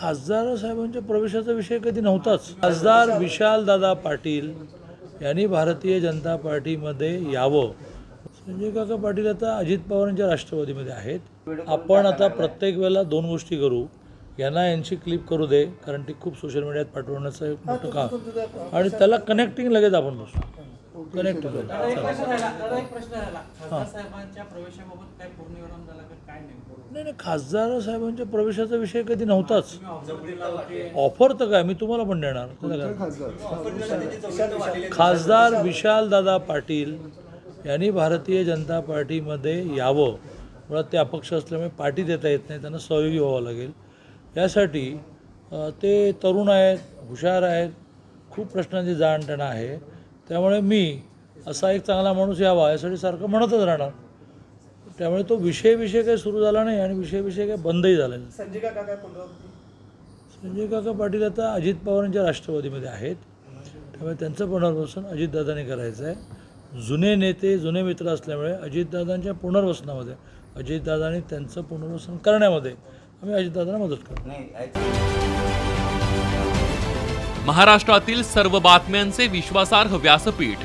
खासदार साहेबांच्या प्रवेशाचा विषय कधी नव्हताच. खासदार विशाल दादा पाटील यांनी भारतीय जनता पार्टीमध्ये यावं. संजय काका पाटील आता अजित पवारांच्या राष्ट्रवादीमध्ये आहेत. आपण आता प्रत्येक वेळेला दोन गोष्टी करू. यांना यांची क्लिप करू दे कारण ती खूप सोशल मीडियात पाठवण्याचं एक मोठं काम. आणि त्याला कनेक्टिंग लगेच आपण बसू. कनेक्ट करू दादा नाही नाही खासदार साहेबांच्या प्रवेशाचा विषय कधी नव्हताच. ऑफर तर काय? मी तुम्हाला पण देणार? खासदार? विशाल दादा पाटील यांनी भारतीय जनता पार्टीमध्ये यावं. मुळात ते अपक्ष असल्यामुळे पार्टी देता येत नाही. त्यांना सहयोगी व्हावं लागेल. यासाठी ते तरुण आहेत हुशार आहेत. खूप प्रश्नांची जाण त्यांना आहे. त्यामुळे मी असा एक चांगला माणूस यावा यासाठी सारखं म्हणतच राहणार. त्यामुळे तो विषय विषय काही सुरू झाला नाही आणि विषय विषय काही बंदही झाला नाही. संजय काका काय संजय काका पाटील आता अजित पवारांच्या राष्ट्रवादीमध्ये आहेत. त्यामुळे त्यांचं पुनर्वसन अजितदादांनी करायचं आहे. जुने नेते जुने मित्र असल्यामुळे अजितदादांच्या पुनर्वसनामध्ये अजितदादांनी त्यांचं पुनर्वसन करण्यामध्ये आम्ही अजितदादांना मदत करू महाराष्ट्रातील सर्व बातम्यांचे विश्वासार्ह व्यासपीठ